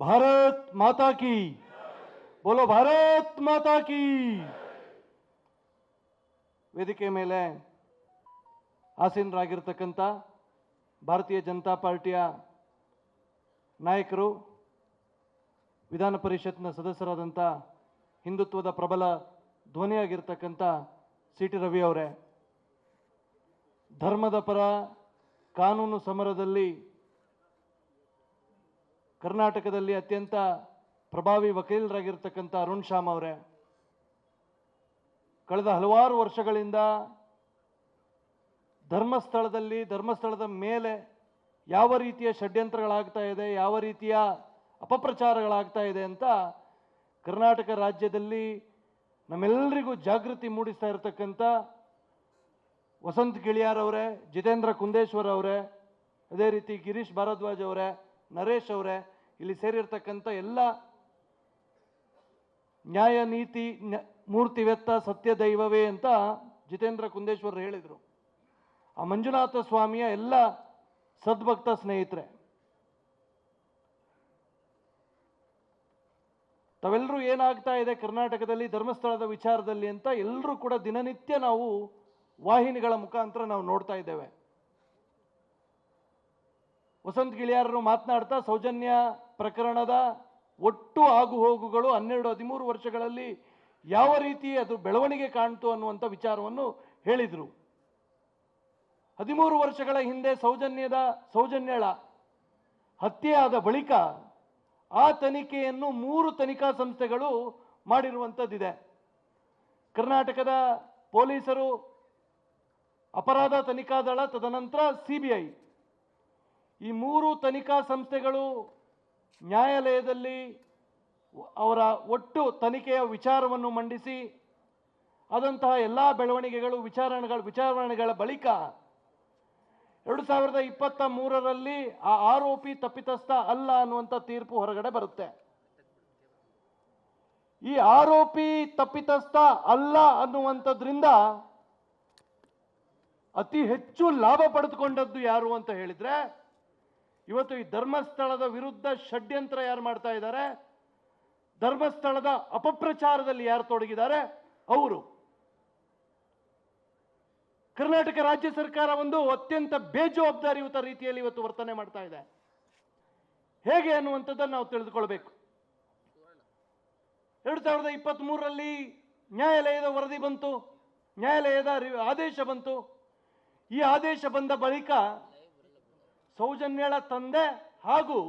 ಭಾರತ್ ಮಾತಾ ಕಿ. ಬೋಲೋ ಭಾರತ್ ಮಾತಾ ಕೀ. ವೇದಿಕೆ ಮೇಲೆ ಆಸೀನರಾಗಿರ್ತಕ್ಕಂಥ ಭಾರತೀಯ ಜನತಾ ಪಾರ್ಟಿಯ ನಾಯಕರು, ವಿಧಾನ ಪರಿಷತ್ನ ಸದಸ್ಯರಾದಂಥ ಹಿಂದುತ್ವದ ಪ್ರಬಲ ಧ್ವನಿಯಾಗಿರ್ತಕ್ಕಂಥ ಸಿ ಟಿ ರವಿ ಅವರೇ, ಧರ್ಮದ ಪರ ಕಾನೂನು ಸಮರದಲ್ಲಿ ಕರ್ನಾಟಕದಲ್ಲಿ ಅತ್ಯಂತ ಪ್ರಭಾವಿ ವಕೀಲರಾಗಿರ್ತಕ್ಕಂಥ ಅರುಣ್ ಶ್ಯಾಮ್ ಅವರೇ, ಕಳೆದ ಹಲವಾರು ವರ್ಷಗಳಿಂದ ಧರ್ಮಸ್ಥಳದಲ್ಲಿ, ಧರ್ಮಸ್ಥಳದ ಮೇಲೆ ಯಾವ ರೀತಿಯ ಷಡ್ಯಂತ್ರಗಳಾಗ್ತಾ ಇದೆ, ಯಾವ ರೀತಿಯ ಅಪಪ್ರಚಾರಗಳಾಗ್ತಾ ಇದೆ ಅಂತ ಕರ್ನಾಟಕ ರಾಜ್ಯದಲ್ಲಿ ನಮ್ಮೆಲ್ಲರಿಗೂ ಜಾಗೃತಿ ಮೂಡಿಸ್ತಾ ಇರತಕ್ಕಂಥ ವಸಂತ್ ಗಿಳಿಯಾರವರೇ ಜಿತೇಂದ್ರ ಕುಂದೇಶ್ವರ್ ಅವರೇ, ಅದೇ ರೀತಿ ಗಿರೀಶ್ ಭಾರದ್ವಾಜ್ ಅವರೇ ನರೇಶ್ ಅವರೇ, ಇಲ್ಲಿ ಸೇರಿರ್ತಕ್ಕಂಥ ಎಲ್ಲ ನ್ಯಾಯ ನೀತಿ ಮೂರ್ತಿವೆತ್ತ ಸತ್ಯ ದೈವವೇ ಅಂತ ಜಿತೇಂದ್ರ ಕುಂದೇಶ್ವರ್ ಹೇಳಿದರು. ಆ ಮಂಜುನಾಥ ಸ್ವಾಮಿಯ ಎಲ್ಲ ಸದ್ಭಕ್ತ ಸ್ನೇಹಿತರೆ ತಾವೆಲ್ಲರೂ ಏನಾಗ್ತಾ ಇದೆ ಕರ್ನಾಟಕದಲ್ಲಿ, ಧರ್ಮಸ್ಥಳದ ವಿಚಾರದಲ್ಲಿ ಅಂತ ಎಲ್ಲರೂ ಕೂಡ ದಿನನಿತ್ಯ ನಾವು ವಾಹಿನಿಗಳ ಮುಖಾಂತರ ನಾವು ನೋಡ್ತಾ ಇದ್ದೇವೆ. ವಸಂತ್ ಗಿಳಿಯಾರರು ಮಾತನಾಡ್ತಾ ಸೌಜನ್ಯ ಪ್ರಕರಣದ ಒಟ್ಟು ಆಗು ಹೋಗುಗಳು ಹನ್ನೆರಡು ಹದಿಮೂರು ವರ್ಷಗಳಲ್ಲಿ ಯಾವ ರೀತಿ ಅದು ಬೆಳವಣಿಗೆ ಕಾಣ್ತು ಅನ್ನುವಂಥ ವಿಚಾರವನ್ನು ಹೇಳಿದರು. ಹದಿಮೂರು ವರ್ಷಗಳ ಹಿಂದೆ ಸೌಜನ್ಯದ ಸೌಜನ್ಯಳ ಹತ್ಯೆಯಾದ ಬಳಿಕ ಆ ತನಿಖೆಯನ್ನು ಮೂರು ತನಿಖಾ ಸಂಸ್ಥೆಗಳು ಮಾಡಿರುವಂಥದ್ದಿದೆ. ಕರ್ನಾಟಕದ ಪೊಲೀಸರು ಅಪರಾಧ ತನಿಖಾ ದಳ, ತದನಂತರ ಸಿ ಬಿ ಐ. ಈ ಮೂರು ತನಿಖಾ ಸಂಸ್ಥೆಗಳು ನ್ಯಾಯಾಲಯದಲ್ಲಿ ಅವರ ಒಟ್ಟು ತನಿಖೆಯ ವಿಚಾರವನ್ನು ಮಂಡಿಸಿ ಆದಂತಹ ಎಲ್ಲ ಬೆಳವಣಿಗೆಗಳು, ವಿಚಾರಣೆಗಳ ವಿಚಾರಣೆಗಳ ಬಳಿಕ ಎರಡು ಸಾವಿರದ ಇಪ್ಪತ್ತ ಮೂರರಲ್ಲಿ ಆ ಆರೋಪಿ ತಪ್ಪಿತಸ್ಥ ಅಲ್ಲ ಅನ್ನುವಂಥ ತೀರ್ಪು ಹೊರಗಡೆ ಬರುತ್ತೆ. ಈ ಆರೋಪಿ ತಪ್ಪಿತಸ್ಥ ಅಲ್ಲ ಅನ್ನುವಂಥದ್ರಿಂದ ಅತಿ ಹೆಚ್ಚು ಲಾಭ ಪಡೆದುಕೊಂಡದ್ದು ಯಾರು ಅಂತ ಹೇಳಿದ್ರೆ ಇವತ್ತು ಈ ಧರ್ಮಸ್ಥಳದ ವಿರುದ್ಧ ಷಡ್ಯಂತ್ರ ಯಾರು ಮಾಡ್ತಾ ಇದ್ದಾರೆ? ಧರ್ಮಸ್ಥಳದ ಅಪಪ್ರಚಾರದಲ್ಲಿ ಯಾರು ತೊಡಗಿದ್ದಾರೆ? ಅವರು. ಕರ್ನಾಟಕ ರಾಜ್ಯ ಸರ್ಕಾರ ಒಂದು ಅತ್ಯಂತ ಬೇಜವಾಬ್ದಾರಿಯುತ ರೀತಿಯಲ್ಲಿ ಇವತ್ತು ವರ್ತನೆ ಮಾಡ್ತಾ ಇದೆ. ಹೇಗೆ ಅನ್ನುವಂಥದ್ದನ್ನು ನಾವು ತಿಳಿದುಕೊಳ್ಬೇಕು. ಎರಡು ಸಾವಿರದ ಇಪ್ಪತ್ತ್ ಮೂರರಲ್ಲಿ ನ್ಯಾಯಾಲಯದ ವರದಿ ಬಂತು. ನ್ಯಾಯಾಲಯದ ಆದೇಶ ಬಂತು. ಈ ಆದೇಶ ಬಂದ ಬಳಿಕ ಸೌಜನ್ಯಳ ತಂದೆ ಹಾಗೂ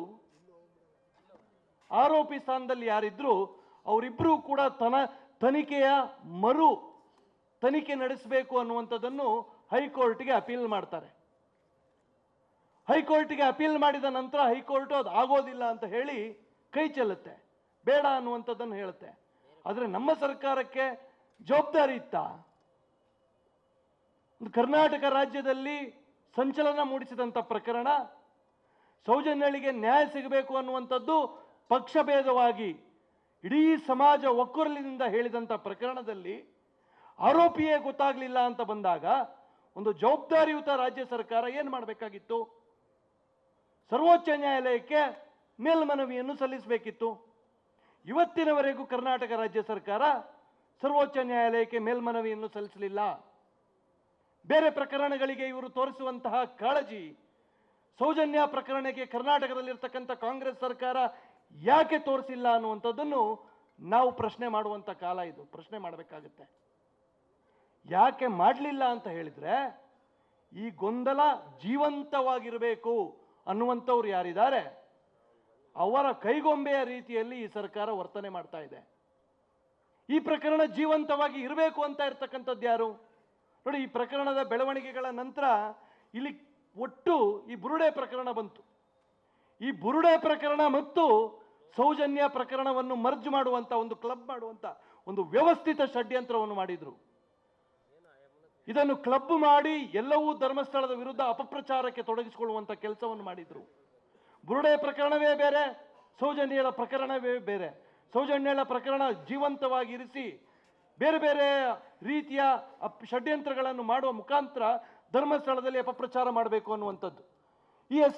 ಆರೋಪಿ ಸ್ಥಾನದಲ್ಲಿ ಯಾರಿದ್ರು ಅವರಿಬ್ಬರೂ ಕೂಡ ತನ ತನಿಖೆಯ ಮರು ತನಿಖೆ ನಡೆಸಬೇಕು ಅನ್ನುವಂಥದ್ದನ್ನು ಹೈಕೋರ್ಟ್ಗೆ ಅಪೀಲ್ ಮಾಡ್ತಾರೆ. ಹೈಕೋರ್ಟ್ಗೆ ಅಪೀಲ್ ಮಾಡಿದ ನಂತರ ಹೈಕೋರ್ಟ್ ಅದು ಆಗೋದಿಲ್ಲ ಅಂತ ಹೇಳಿ ಕೈ ಚೆಲ್ಲುತ್ತೆ. ಬೇಡ ಅನ್ನುವಂಥದ್ದನ್ನು ಹೇಳುತ್ತೆ. ಆದರೆ ನಮ್ಮ ಸರ್ಕಾರಕ್ಕೆ ಜವಾಬ್ದಾರಿ ಇತ್ತ? ಕರ್ನಾಟಕ ರಾಜ್ಯದಲ್ಲಿ ಸಂಚಲನ ಮೂಡಿಸಿದಂಥ ಪ್ರಕರಣ, ಸೌಜನ್ಯಳಿಗೆ ನ್ಯಾಯ ಸಿಗಬೇಕು ಅನ್ನುವಂಥದ್ದು ಪಕ್ಷಭೇದವಾಗಿ ಇಡೀ ಸಮಾಜ ಒಕ್ಕೊರಲಿನಿಂದ ಹೇಳಿದಂಥ ಪ್ರಕರಣದಲ್ಲಿ ಆರೋಪಿಯೇ ಗೊತ್ತಾಗಲಿಲ್ಲ ಅಂತ ಬಂದಾಗ ಒಂದು ಜವಾಬ್ದಾರಿಯುತ ರಾಜ್ಯ ಸರ್ಕಾರ ಏನು ಮಾಡಬೇಕಾಗಿತ್ತು? ಸರ್ವೋಚ್ಚ ನ್ಯಾಯಾಲಯಕ್ಕೆ ಮೇಲ್ಮನವಿಯನ್ನು ಸಲ್ಲಿಸಬೇಕಿತ್ತು. ಇವತ್ತಿನವರೆಗೂ ಕರ್ನಾಟಕ ರಾಜ್ಯ ಸರ್ಕಾರ ಸರ್ವೋಚ್ಚ ನ್ಯಾಯಾಲಯಕ್ಕೆ ಮೇಲ್ಮನವಿಯನ್ನು ಸಲ್ಲಿಸಲಿಲ್ಲ. ಬೇರೆ ಪ್ರಕರಣಗಳಿಗೆ ಇವರು ತೋರಿಸುವಂತಹ ಕಾಳಜಿ ಸೌಜನ್ಯ ಪ್ರಕರಣಕ್ಕೆ ಕರ್ನಾಟಕದಲ್ಲಿರ್ತಕ್ಕಂಥ ಕಾಂಗ್ರೆಸ್ ಸರ್ಕಾರ ಯಾಕೆ ತೋರಿಸಿಲ್ಲ ಅನ್ನುವಂಥದ್ದನ್ನು ನಾವು ಪ್ರಶ್ನೆ ಮಾಡುವಂಥ ಕಾಲ ಇದು. ಪ್ರಶ್ನೆ ಮಾಡಬೇಕಾಗುತ್ತೆ. ಯಾಕೆ ಮಾಡಲಿಲ್ಲ ಅಂತ ಹೇಳಿದ್ರೆ ಈ ಗೊಂದಲ ಜೀವಂತವಾಗಿರಬೇಕು ಅನ್ನುವಂಥವ್ರು ಯಾರಿದ್ದಾರೆ? ಅವರ ಕೈಗೊಂಬೆಯ ರೀತಿಯಲ್ಲಿ ಈ ಸರ್ಕಾರ ವರ್ತನೆ ಮಾಡ್ತಾ ಇದೆ. ಈ ಪ್ರಕರಣ ಜೀವಂತವಾಗಿ ಇರಬೇಕು ಅಂತ ಇರ್ತಕ್ಕಂಥದ್ದು ಯಾರು? ನೋಡಿ, ಈ ಪ್ರಕರಣದ ಬೆಳವಣಿಗೆಗಳ ನಂತರ ಇಲ್ಲಿ ಒಟ್ಟು ಈ ಬುರುಡೆ ಪ್ರಕರಣ ಬಂತು. ಈ ಬುರುಡೆ ಪ್ರಕರಣ ಮತ್ತು ಸೌಜನ್ಯ ಪ್ರಕರಣವನ್ನು ಮರ್ಜ್ ಮಾಡುವಂತ ಒಂದು ಕ್ಲಬ್ ಮಾಡುವಂತ ಒಂದು ವ್ಯವಸ್ಥಿತ ಷಡ್ಯಂತ್ರವನ್ನು ಮಾಡಿದ್ರು. ಇದನ್ನು ಕ್ಲಬ್ ಮಾಡಿ ಎಲ್ಲವೂ ಧರ್ಮಸ್ಥಳದ ವಿರುದ್ಧ ಅಪಪ್ರಚಾರಕ್ಕೆ ತೊಡಗಿಸಿಕೊಳ್ಳುವಂಥ ಕೆಲಸವನ್ನು ಮಾಡಿದ್ರು. ಬುರುಡೆ ಪ್ರಕರಣವೇ ಬೇರೆ ಸೌಜನ್ಯಳ ಪ್ರಕರಣವೇ ಬೇರೆ. ಸೌಜನ್ಯಳ ಪ್ರಕರಣ ಜೀವಂತವಾಗಿ ಇರಿಸಿ ಬೇರೆ ಬೇರೆ ರೀತಿಯ ಷಡ್ಯಂತ್ರಗಳನ್ನು ಮಾಡುವ ಮುಖಾಂತರ ಧರ್ಮಸ್ಥಳದಲ್ಲಿ ಅಪಪ್ರಚಾರ ಮಾಡಬೇಕು ಅನ್ನುವಂಥದ್ದು. ಈ ಎಸ್ ಐ